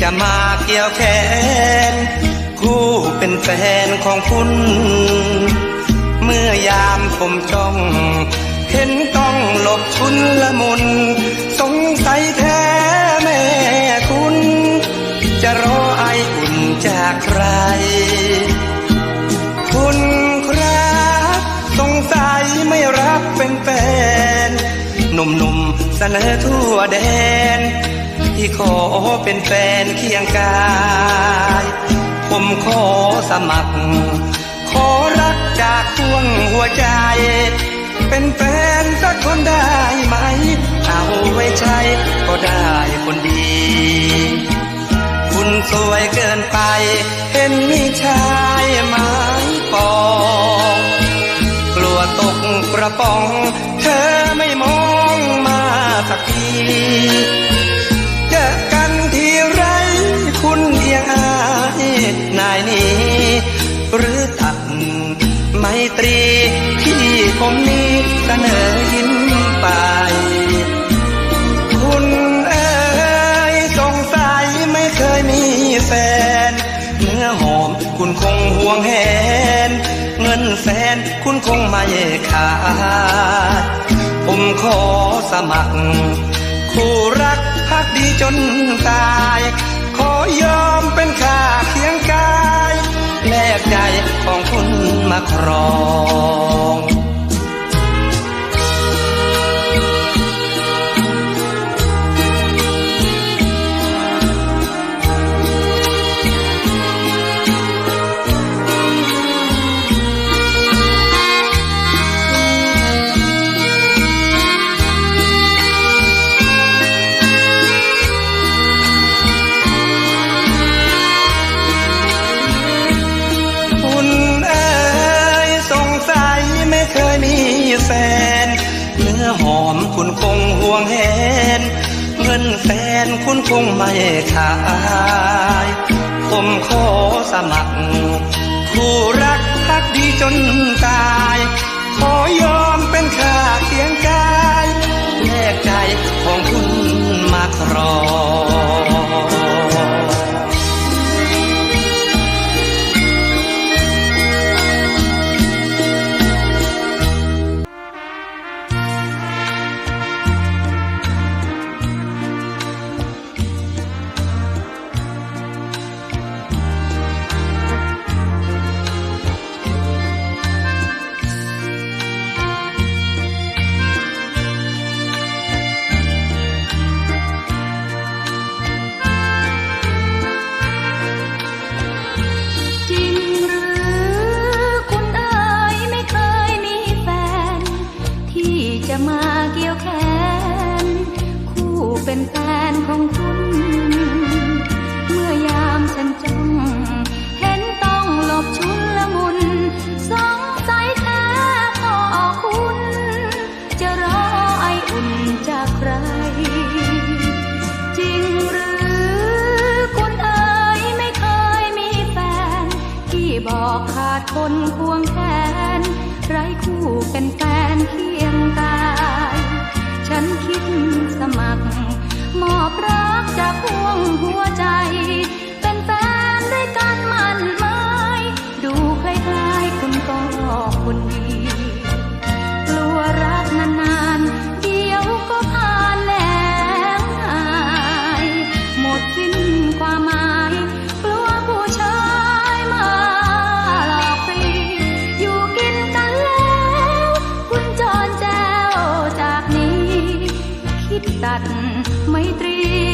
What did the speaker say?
จะมาเกี่ยวแขน คู่เป็นแฟนของคุณ เมื่อยามผมจ้อง เห็นต้องหลบชุนละมุน สงสัยแท้แม่คุณ จะรอไออุ่นจากใคร คุณครับสงสัยไม่รับเป็นแฟนหนุ่มๆเสนอทั่วแดน ที่ขอเป็นแฟนเคียงกาย ผมขอสมัคร ขอรักจากดวงหัวใจ เป็นแฟนสักคนได้ไหม เอาไว้ใช้ก็ได้คนดี คุณสวยเกินไป นอยิ้มไป คุณเอ๋ยสงสัยไม่เคยมีแฟน เนื้อหอมคุณคงห่วงแหน เงินแสนคุณคงไม่ขาด ผมขอสมัคร คู่รักพักดีจนตาย ขอยอมเป็นข้าเคียงกาย แลกใจของคุณมาครอง หอมคุณคงห่วงแหนเงินแฟนคุณคงไม่ขาย ผมขอสมัคร คู่รักพักดีจนตาย ขอยอมเป็นข้าเคียงกายแลกใจของคุณมาครอง แขนคู่เป็นแฟนของคุณ เมื่อยามฉันจ้องเห็นต้องหลบชุนละมุนสงสัยแท้พ่อคุณ จะรอไออุ่นจากใคร จริงหรือคุณเอ๋ยไม่เคยมีแฟน ที่บอกขาดคนควงแขนไรคู่เป็นแฟนเคียงกาย ฉันคิดสมัคร มอบรักจากห่วงหัวใจ ចិត្តមෛត្រី